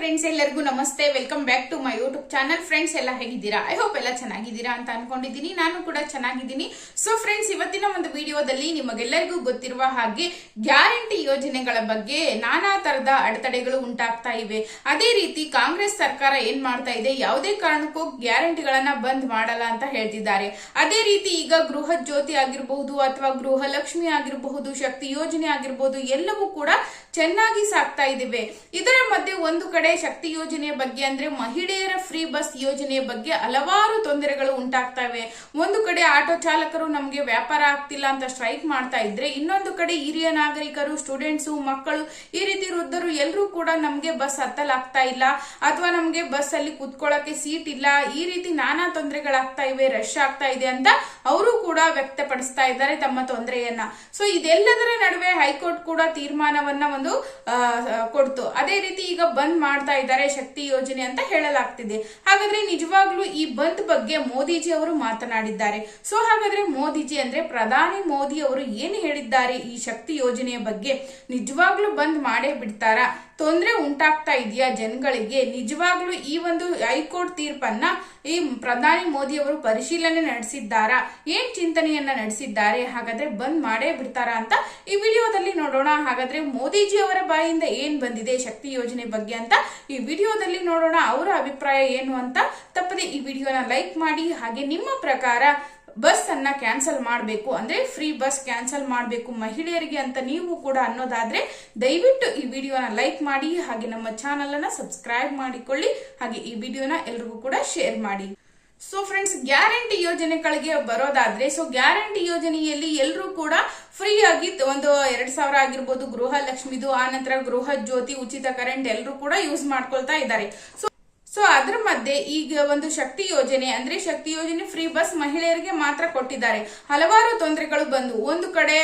Friends ಎಲ್ಲರಿಗೂ ನಮಸ್ತೆ. Welcome back to my YouTube channel friends ಎಲ್ಲ ಹೇಗಿದ್ದೀರಾ? ಐ ಹೋಪ್ ಎಲ್ಲ ಚೆನ್ನಾಗಿದ್ದೀರಾ ಅಂತ ಅನ್ಕೊಂಡಿದ್ದೀನಿ. ನಾನು ಕೂಡ ಚೆನ್ನಾಗಿದ್ದೀನಿ. ಸೊ ಫ್ರೆಂಡ್ಸ್ ಇವತ್ತಿನ ಒಂದು ವಿಡಿಯೋದಲ್ಲಿ ನಿಮಗೆಲ್ಲರಿಗೂ ಗೊತ್ತಿರುವ ಹಾಗೆ ಗ್ಯಾರಂಟಿ ಯೋಜನೆಗಳ ಬಗ್ಗೆ ನಾನಾ ತರದ ಅಡೆತಡೆಗಳು ಉಂಟಾಗ್ತಾ ಇವೆ. ಅದೇ ರೀತಿ ಕಾಂಗ್ರೆಸ್ ಸರ್ಕಾರ ಏನ್ ಮಾಡ್ತಾ ಇದೆ? ಯಾವುದೇ ಕಾರಣಕ್ಕೂ ಗ್ಯಾರಂಟಿಗಳನ್ನ ಬಂದ್ ಮಾಡಲ್ಲ ಅಂತ ಹೇಳ್ತಿದ್ದಾರೆ. ಅದೇ ರೀತಿ ಈಗ ಗೃಹ ಜ್ಯೋತಿ ಆಗಿರಬಹುದು ಅಥವಾ ಗೃಹ ಲಕ್ಷ್ಮಿ ಆಗಿರಬಹುದು, ಶಕ್ತಿ ಯೋಜನೆ ಆಗಿರಬಹುದು ಎಲ್ಲವೂ ಕೂಡ ಚೆನ್ನಾಗಿ ಸಾಕ್ತಾ ಇದ್ದೇವೆ ಇದರ ಮಧ್ಯೆ ಒಂದು ಕಡೆ ಶಕ್ತಿ ಯೋಜನೆಯ ಬಗ್ಗೆ ಅಂದ್ರೆ ಮಹಿಳೆಯರ ಫ್ರೀ ಬಸ್ ಯೋಜನೆಯ ಬಗ್ಗೆ ಹಲವಾರು ತೊಂದರೆಗಳು ಉಂಟಾಗ್ತವೆ. ಒಂದು ಕಡೆ ಆಟೋ ಚಾಲಕರು ನಮಗೆ ವ್ಯಾಪಾರ ಆಗ್ತಿಲ್ಲ ಅಂತ ಸ್ಟ್ರೈಕ್ ಮಾಡ್ತಾ ಇದ್ರೆ ಇನ್ನೊಂದು ಕಡೆ ಹಿರಿಯ ನಾಗರಿಕರು ಸ್ಟೂಡೆಂಟ್ಸು ಮಕ್ಕಳು ಈ ರೀತಿ ವೃದ್ಧರು ಎಲ್ಲರೂ ಕೂಡ ನಮಗೆ ಬಸ್ ಹತ್ತಲಾಗ್ತಾ ಇಲ್ಲ. ಅಥವಾ ನಮಗೆ ಬಸ್ ಅಲ್ಲಿ ಕುತ್ಕೊಳ್ಳೋಕೆ ಸೀಟ್ ಇಲ್ಲ. ಈ ರೀತಿ ನಾನಾ ತೊಂದರೆಗಳಾಗ್ತಾ ಇವೆ ರಶ್ ಆಗ್ತಾ ಇದೆ ಅಂತ ಅವರು ಕೂಡ ವ್ಯಕ್ತಪಡಿಸ್ತಾ ಇದ್ದಾರೆ ತಮ್ಮ ತೊಂದರೆಯನ್ನ. ಸೊ ಇದೆಲ್ಲದರ ನಡುವೆ ಹೈಕೋರ್ಟ್ ಕೂಡ ತೀರ್ಮಾನವನ್ನ ಒಂದು ಕೊಡ್ತು. ಅದೇ ರೀತಿ ಈಗ ಬಂದ್ ಮಾಡ್ತಾ ಇದ್ದಾರೆ ಶಕ್ತಿ ಯೋಜನೆ ಅಂತ ಹೇಳಲಾಗ್ತಿದೆ. ಹಾಗಾದ್ರೆ ನಿಜವಾಗ್ಲೂ ಈ ಬಂದ್ ಬಗ್ಗೆ ಮೋದಿಜಿ ಅವರು ಮಾತನಾಡಿದ್ದಾರೆ. ಸೊ ಹಾಗಾದ್ರೆ ಮೋದಿಜಿ ಅಂದ್ರೆ ಪ್ರಧಾನಿ ಮೋದಿ ಅವರು ಏನು ಹೇಳಿದ್ದಾರೆ ಈ ಶಕ್ತಿ ಯೋಜನೆಯ ಬಗ್ಗೆ? ನಿಜವಾಗ್ಲೂ ಬಂದ್ ಮಾಡೇ ಬಿಡ್ತಾರಾ? ತೊಂದರೆ ಉಂಟಾಗ್ತಾ ಇದೆಯಾ ಜನಗಳಿಗೆ? ನಿಜವಾಗ್ಲೂ ಈ ಒಂದು ಹೈಕೋರ್ಟ್ ತೀರ್ಪನ್ನ ಈ ಪ್ರಧಾನಿ ಮೋದಿ ಅವರು ಪರಿಶೀಲನೆ ನಡೆಸಿದ್ದಾರಾ? ಏನ್ ಚಿಂತನೆಯನ್ನ ನಡೆಸಿದ್ದಾರೆ? ಹಾಗಾದ್ರೆ ಬಂದ್ ಮಾಡೇ ಬಿಡ್ತಾರಾ ಅಂತ ಈ ವಿಡಿಯೋದಲ್ಲಿ ನೋಡೋಣ. ಹಾಗಾದ್ರೆ ಮೋದಿಜಿ ಅವರ ಬಾಯಿಂದ ಏನ್ ಬಂದಿದೆ ಶಕ್ತಿ ಯೋಜನೆ ಬಗ್ಗೆ ಅಂತ ಈ ವಿಡಿಯೋದಲ್ಲಿ ನೋಡೋಣ. ಅವರ ಅಭಿಪ್ರಾಯ ಏನು ಅಂತ ತಪ್ಪದೆ ಈ ವಿಡಿಯೋನ ಲೈಕ್ ಮಾಡಿ. ಹಾಗೆ ನಿಮ್ಮ ಪ್ರಕಾರ ಬಸ್ ಅನ್ನ ಕ್ಯಾನ್ಸಲ್ ಮಾಡಬೇಕು ಅಂದ್ರೆ ಫ್ರೀ ಬಸ್ ಕ್ಯಾನ್ಸಲ್ ಮಾಡಬೇಕು ಮಹಿಳೆಯರಿಗೆ ಅಂತ ನೀವು ಕೂಡ ಅನ್ನೋದಾದ್ರೆ ದಯವಿಟ್ಟು ಈ ವಿಡಿಯೋನ ಲೈಕ್ ಮಾಡಿ, ಹಾಗೆ ನಮ್ಮ ಚಾನಲ್ ಅನ್ನ ಸಬ್ಸ್ಕ್ರೈಬ್ ಮಾಡಿಕೊಳ್ಳಿ, ಹಾಗೆ ಈ ವಿಡಿಯೋನ ಎಲ್ರಿಗೂ ಕೂಡ ಶೇರ್ ಮಾಡಿ. ಸೊ ಫ್ರೆಂಡ್ಸ್ ಗ್ಯಾರಂಟಿ ಯೋಜನೆಗಳಿಗೆ ಬರೋದಾದ್ರೆ ಸೊ ಗ್ಯಾರಂಟಿ ಯೋಜನೆಯಲ್ಲಿ ಎಲ್ಲರೂ ಕೂಡ ಫ್ರೀ ಆಗಿ ಒಂದು ಎರಡ್ ಸಾವಿರ ಆಗಿರ್ಬೋದು ಗೃಹ ಲಕ್ಷ್ಮಿದು ಆ ನಂತರ ಗೃಹ ಜ್ಯೋತಿ, ಉಚಿತ ಕರೆಂಟ್ ಎಲ್ಲರೂ ಕೂಡ ಯೂಸ್ ಮಾಡ್ಕೊಳ್ತಾ ಇದ್ದಾರೆ. ಸೊ ಸೊ ಅದ್ರ ಮಧ್ಯೆ ಈಗ ಒಂದು ಶಕ್ತಿ ಯೋಜನೆ, ಅಂದ್ರೆ ಶಕ್ತಿ ಯೋಜನೆ ಫ್ರೀ ಬಸ್ ಮಹಿಳೆಯರಿಗೆ ಮಾತ್ರ ಕೊಟ್ಟಿದ್ದಾರೆ. ಹಲವಾರು ತೊಂದರೆಗಳು ಬಂದು, ಒಂದು ಕಡೆ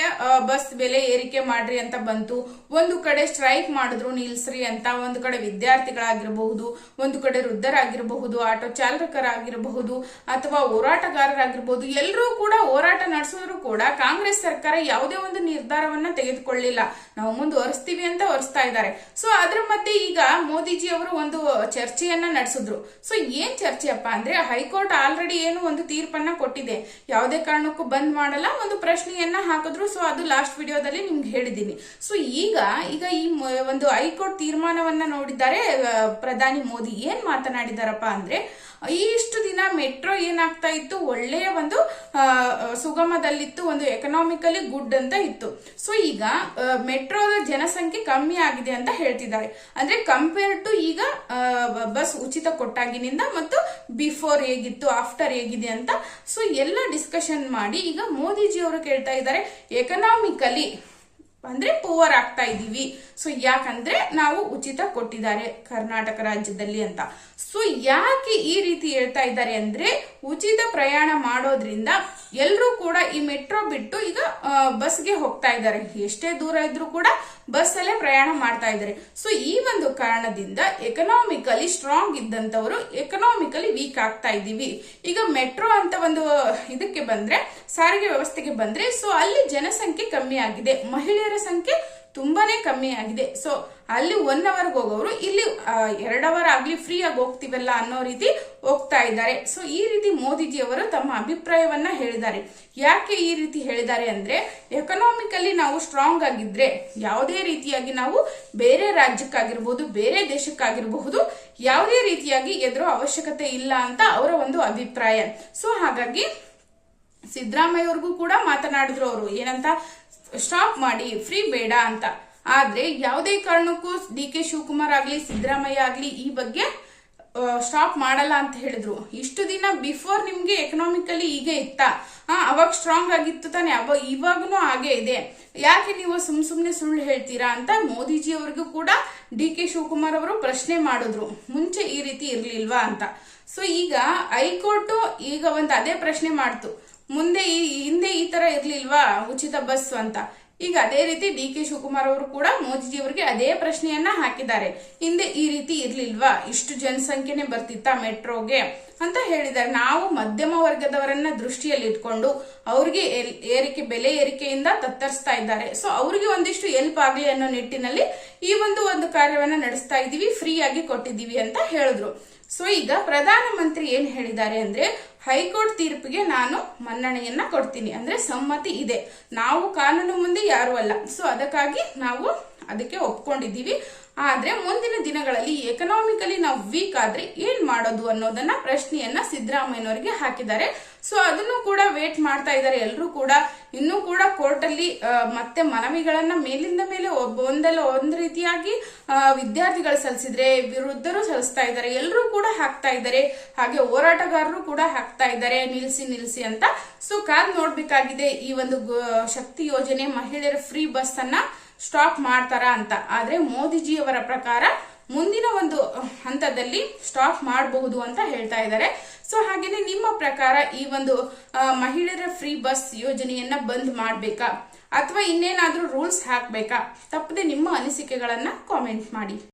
ಬಸ್ ಬೆಲೆ ಏರಿಕೆ ಮಾಡ್ರಿ ಅಂತ ಬಂತು, ಒಂದು ಕಡೆ ಸ್ಟ್ರೈಕ್ ಮಾಡಿದ್ರು ನಿಲ್ಸ್ರಿ ಅಂತ ಒಂದು ಕಡೆ ವಿದ್ಯಾರ್ಥಿಗಳಾಗಿರಬಹುದು, ಒಂದು ಕಡೆ ವೃದ್ಧರಾಗಿರಬಹುದು, ಆಟೋ ಚಾಲಕರಾಗಿರಬಹುದು, ಅಥವಾ ಹೋರಾಟಗಾರರಾಗಿರಬಹುದು, ಎಲ್ಲರೂ ಕೂಡ ಹೋರಾಟ ನಡೆಸಿದ್ರು ಕೂಡ ಕಾಂಗ್ರೆಸ್ ಸರ್ಕಾರ ಯಾವುದೇ ಒಂದು ನಿರ್ಧಾರವನ್ನ ತೆಗೆದುಕೊಳ್ಳಿಲ್ಲ. ನಾವು ಮುಂದುವರಿಸ್ತೀವಿ ಅಂತ ಒರೆಸ್ತಾ ಇದ್ದಾರೆ. ಸೊ ಅದ್ರ ಮಧ್ಯೆ ಈಗ ಮೋದಿಜಿ ಅವರು ಒಂದು ಚರ್ಚೆಯನ್ನ ನಡೆಸಿದ್ರು. ಸೊ ಏನ್ ಚರ್ಚೆಯಪ್ಪ ಅಂದ್ರೆ, ಹೈಕೋರ್ಟ್ ಆಲ್ರೆಡಿ ಏನು ಒಂದು ತೀರ್ಪನ್ನ ಕೊಟ್ಟಿದೆ. ಯಾವುದೇ ಕಾರಣಕ್ಕೂ ಬಂದ್ ಮಾಡಲ್ಲ, ಒಂದು ಪ್ರಶ್ನೆಯನ್ನ ಹಾಕಿದ್ರು. ಸೊ ಅದು ಲಾಸ್ಟ್ ವಿಡಿಯೋದಲ್ಲಿ ನಿಮ್ಗೆ ಹೇಳಿದ್ದೀನಿ. ಸೊ ಈಗ ಈಗ ಈ ಒಂದು ಹೈಕೋರ್ಟ್ ತೀರ್ಮಾನವನ್ನ ನೋಡಿದ್ದಾರೆ ಪ್ರಧಾನಿ ಮೋದಿ. ಏನ್ ಮಾತನಾಡಿದಾರಪ್ಪ ಅಂದ್ರೆ ಇಷ್ಟು ಮೆಟ್ರೋ ಏನಾಗ್ತಾ ಇತ್ತು? ಒಳ್ಳೆಯ ಒಂದು ಸುಗಮದಲ್ಲಿತ್ತು, ಒಂದು ಎಕನಾಮಿಕಲಿ ಗುಡ್ ಅಂತ ಇತ್ತು. ಸೊ ಈಗ ಮೆಟ್ರೋದ ಜನಸಂಖ್ಯೆ ಕಮ್ಮಿ ಆಗಿದೆ ಅಂತ ಹೇಳ್ತಿದ್ದಾರೆ. ಅಂದ್ರೆ ಕಂಪೇರ್ ಟು ಈಗ ಬಸ್ ಉಚಿತ ಕೊಟ್ಟಾಗಿನಿಂದ ಮತ್ತು ಬಿಫೋರ್ ಹೇಗಿತ್ತು ಆಫ್ಟರ್ ಹೇಗಿದೆ ಅಂತ. ಸೊ ಎಲ್ಲ ಡಿಸ್ಕಷನ್ ಮಾಡಿ ಈಗ ಮೋದಿಜಿ ಅವರು ಕೇಳ್ತಾ ಇದ್ದಾರೆ ಎಕನಾಮಿಕಲಿ ಅಂದ್ರೆ ಪೂವರ್ ಆಗ್ತಾ ಇದ್ದೀವಿ ಸೊ ಯಾಕಂದ್ರೆ ನಾವು ಉಚಿತ ಕೊಟ್ಟಿದ್ದಾರೆ ಕರ್ನಾಟಕ ರಾಜ್ಯದಲ್ಲಿ ಅಂತ. ಸೊ ಯಾಕೆ ಈ ರೀತಿ ಹೇಳ್ತಾ ಇದ್ದಾರೆ ಅಂದ್ರೆ ಉಚಿತ ಪ್ರಯಾಣ ಮಾಡೋದ್ರಿಂದ ಎಲ್ಲರೂ ಕೂಡ ಈ ಮೆಟ್ರೋ ಬಿಟ್ಟು ಈಗ ಬಸ್ಗೆ ಹೋಗ್ತಾ ಇದ್ದಾರೆ. ಎಷ್ಟೇ ದೂರ ಇದ್ರೂ ಕೂಡ ಬಸ್ ಅಲ್ಲೇ ಪ್ರಯಾಣ ಮಾಡ್ತಾ ಇದ್ದಾರೆ. ಸೊ ಈ ಒಂದು ಕಾರಣದಿಂದ ಎಕನಾಮಿಕಲಿ ಸ್ಟ್ರಾಂಗ್ ಇದ್ದಂತವರು ಎಕನಾಮಿಕಲಿ ವೀಕ್ ಆಗ್ತಾ ಇದ್ದೀವಿ ಈಗ ಮೆಟ್ರೋ ಅಂತ ಒಂದು ಇದಕ್ಕೆ ಬಂದ್ರೆ, ಸಾರಿಗೆ ವ್ಯವಸ್ಥೆಗೆ ಬಂದ್ರೆ ಸೊ ಅಲ್ಲಿ ಜನಸಂಖ್ಯೆ ಕಮ್ಮಿ ಆಗಿದೆ. ಮಹಿಳೆಯರ ಸಂಖ್ಯೆ ತುಂಬಾನೇ ಕಮ್ಮಿ ಆಗಿದೆ. ಸೊ ಅಲ್ಲಿ ಒನ್ ಅವರ್ಗೆ ಹೋಗೋರು ಇಲ್ಲಿ ಎರಡು ಅವರ್ ಆಗ್ಲಿ ಫ್ರೀ ಆಗಿ ಹೋಗ್ತೀವಲ್ಲ ಅನ್ನೋ ರೀತಿ ಹೋಗ್ತಾ ಇದ್ದಾರೆ. ಸೊ ಈ ರೀತಿ ಮೋದಿಜಿ ಅವರು ತಮ್ಮ ಅಭಿಪ್ರಾಯವನ್ನ ಹೇಳಿದ್ದಾರೆ. ಯಾಕೆ ಈ ರೀತಿ ಹೇಳಿದ್ದಾರೆ ಅಂದ್ರೆ ಎಕನಾಮಿಕಲಿ ನಾವು ಸ್ಟ್ರಾಂಗ್ ಆಗಿದ್ರೆ, ಯಾವುದೇ ರೀತಿಯಾಗಿ ನಾವು ಬೇರೆ ರಾಜ್ಯಕ್ಕಾಗಿರ್ಬೋದು, ಬೇರೆ ದೇಶಕ್ಕಾಗಿರಬಹುದು, ಯಾವುದೇ ರೀತಿಯಾಗಿ ಎದುರು ಅವಶ್ಯಕತೆ ಇಲ್ಲ ಅಂತ ಅವರ ಒಂದು ಅಭಿಪ್ರಾಯ. ಸೊ ಹಾಗಾಗಿ ಸಿದ್ದರಾಮಯ್ಯ ಅವ್ರಿಗೂ ಕೂಡ ಮಾತನಾಡಿದ್ರು ಅವರು. ಏನಂತ? ಸ್ಟಾಪ್ ಮಾಡಿ ಫ್ರೀ ಬೇಡ ಅಂತ. ಆದ್ರೆ ಯಾವುದೇ ಕಾರಣಕ್ಕೂ ಡಿ ಕೆ ಶಿವಕುಮಾರ್ ಆಗ್ಲಿ, ಸಿದ್ದರಾಮಯ್ಯ ಆಗ್ಲಿ ಈ ಬಗ್ಗೆ ಸ್ಟಾಪ್ ಮಾಡಲ್ಲ ಅಂತ ಹೇಳಿದ್ರು. ಇಷ್ಟು ದಿನ ಬಿಫೋರ್ ನಿಮ್ಗೆ ಎಕನಾಮಿಕಲಿ ಹೀಗೆ ಇತ್ತ. ಅವಾಗ ಸ್ಟ್ರಾಂಗ್ ಆಗಿತ್ತು ತಾನೆ. ಅವಾಗ ಇವಾಗನು ಹಾಗೆ ಇದೆ. ಯಾಕೆ ನೀವು ಸುಮ್ ಸುಮ್ನೆ ಸುಳ್ಳು ಹೇಳ್ತೀರಾ ಅಂತ ಮೋದಿಜಿ ಅವ್ರಿಗೂ ಕೂಡ ಡಿ ಕೆ ಶಿವಕುಮಾರ್ ಅವರು ಪ್ರಶ್ನೆ ಮಾಡಿದ್ರು. ಮುಂಚೆ ಈ ರೀತಿ ಇರ್ಲಿಲ್ವಾ ಅಂತ. ಸೊ ಈಗ ಹೈಕೋರ್ಟ್ ಈಗ ಒಂದು ಅದೇ ಪ್ರಶ್ನೆ ಮಾಡ್ತು. ಮುಂದೆ ಈ, ಹಿಂದೆ ಈ ತರ ಇರ್ಲಿಲ್ವಾ? ಉಚಿತ ಬಸ್ ಅಂತ. ಈಗ ಅದೇ ರೀತಿ ಡಿ ಕೆ ಶಿವಕುಮಾರ್ ಅವರು ಕೂಡ ಮೋದಿಜಿ ಅವರಿಗೆ ಅದೇ ಪ್ರಶ್ನೆಯನ್ನ ಹಾಕಿದ್ದಾರೆ. ಹಿಂದೆ ಈ ರೀತಿ ಇರ್ಲಿಲ್ವಾ? ಇಷ್ಟು ಜನಸಂಖ್ಯೆನೆ ಬರ್ತಿತ್ತಾ ಮೆಟ್ರೋಗೆ? ಅಂತ ಹೇಳಿದ್ದಾರೆ. ನಾವು ಮಧ್ಯಮ ವರ್ಗದವರನ್ನ ದೃಷ್ಟಿಯಲ್ಲಿ ಇಟ್ಕೊಂಡು ಅವ್ರಿಗೆ ಏರಿಕೆ, ಬೆಲೆ ಏರಿಕೆಯಿಂದ ತತ್ತರಿಸ್ತಾ ಇದ್ದಾರೆ. ಸೊ ಅವ್ರಿಗೆ ಒಂದಿಷ್ಟು ಎಲ್ಪ್ ಆಗಲಿ ಅನ್ನೋ ನಿಟ್ಟಿನಲ್ಲಿ ಈ ಒಂದು ಒಂದು ಕಾರ್ಯವನ್ನ ನಡೆಸ್ತಾ ಇದೀವಿ. ಫ್ರೀ ಆಗಿ ಕೊಟ್ಟಿದ್ದೀವಿ ಅಂತ ಹೇಳಿದ್ರು. ಸೊ ಈಗ ಪ್ರಧಾನಮಂತ್ರಿ ಏನ್ ಹೇಳಿದ್ದಾರೆ ಅಂದ್ರೆ ಹೈಕೋರ್ಟ್ ತೀರ್ಪಿಗೆ ನಾನು ಮನ್ನಣೆಯನ್ನ ಕೊಡ್ತೀನಿ. ಅಂದ್ರೆ ಸಮ್ಮತಿ ಇದೆ. ನಾವು ಕಾನೂನು ಮುಂದೆ ಯಾರು ಅಲ್ಲ. ಸೊ ಅದಕ್ಕಾಗಿ ನಾವು ಅದಕ್ಕೆ ಒಪ್ಕೊಂಡಿದ್ದೀವಿ. ಆದ್ರೆ ಮುಂದಿನ ದಿನಗಳಲ್ಲಿ ಎಕನಾಮಿಕಲಿ ನಾವು ವೀಕ್ ಆದ್ರೆ ಏನ್ ಮಾಡೋದು ಅನ್ನೋದನ್ನ ಪ್ರಶ್ನೆಯನ್ನ ಸಿದ್ದರಾಮಯ್ಯನವರಿಗೆ ಹಾಕಿದ್ದಾರೆ. ಸೊ ಅದನ್ನು ಕೂಡ ವೇಟ್ ಮಾಡ್ತಾ ಇದ್ದಾರೆ. ಎಲ್ಲರೂ ಕೂಡ, ಇನ್ನೂ ಕೂಡ ಕೋರ್ಟ್ ಅಲ್ಲಿ ಮತ್ತೆ ಮನವಿಗಳನ್ನ ಮೇಲಿಂದ ಮೇಲೆ ಒಂದಲ್ಲ ಒಂದ್ ರೀತಿಯಾಗಿ ವಿದ್ಯಾರ್ಥಿಗಳು ಸಲ್ಲಿಸಿದ್ರೆ, ವಿರುದ್ಧರು ಸಲ್ಲಿಸ್ತಾ ಇದ್ದಾರೆ. ಎಲ್ಲರೂ ಕೂಡ ಹಾಕ್ತಾ ಇದ್ದಾರೆ. ಹಾಗೆ ಹೋರಾಟಗಾರರು ಕೂಡ ಹಾಕ್ತಾ ಇದ್ದಾರೆ. ನಿಲ್ಸಿ ನಿಲ್ಸಿ ಅಂತ. ಸೊ ಕಾದ್ ನೋಡ್ಬೇಕಾಗಿದೆ, ಈ ಒಂದು ಶಕ್ತಿ ಯೋಜನೆ ಮಹಿಳೆಯರ ಫ್ರೀ ಬಸ್ ಅನ್ನ ಸ್ಟಾಪ್ ಮಾಡ್ತಾರ ಅಂತ. ಆದ್ರೆ ಮೋದಿಜಿಯವರ ಪ್ರಕಾರ ಮುಂದಿನ ಒಂದು ಹಂತದಲ್ಲಿ ಸ್ಟಾಪ್ ಮಾಡಬಹುದು ಅಂತ ಹೇಳ್ತಾ ಇದ್ದಾರೆ. ಸೊ ಹಾಗೇನೆ ನಿಮ್ಮ ಪ್ರಕಾರ ಈ ಒಂದು ಮಹಿಳೆಯರ ಫ್ರೀ ಬಸ್ ಯೋಜನೆಯನ್ನ ಬಂದ್ ಮಾಡಬೇಕಾ? ಅಥವಾ ಇನ್ನೇನಾದ್ರೂ ರೂಲ್ಸ್ ಹಾಕ್ಬೇಕಾ? ತಪ್ಪದೆ ನಿಮ್ಮ ಅನಿಸಿಕೆಗಳನ್ನ ಕಾಮೆಂಟ್ ಮಾಡಿ.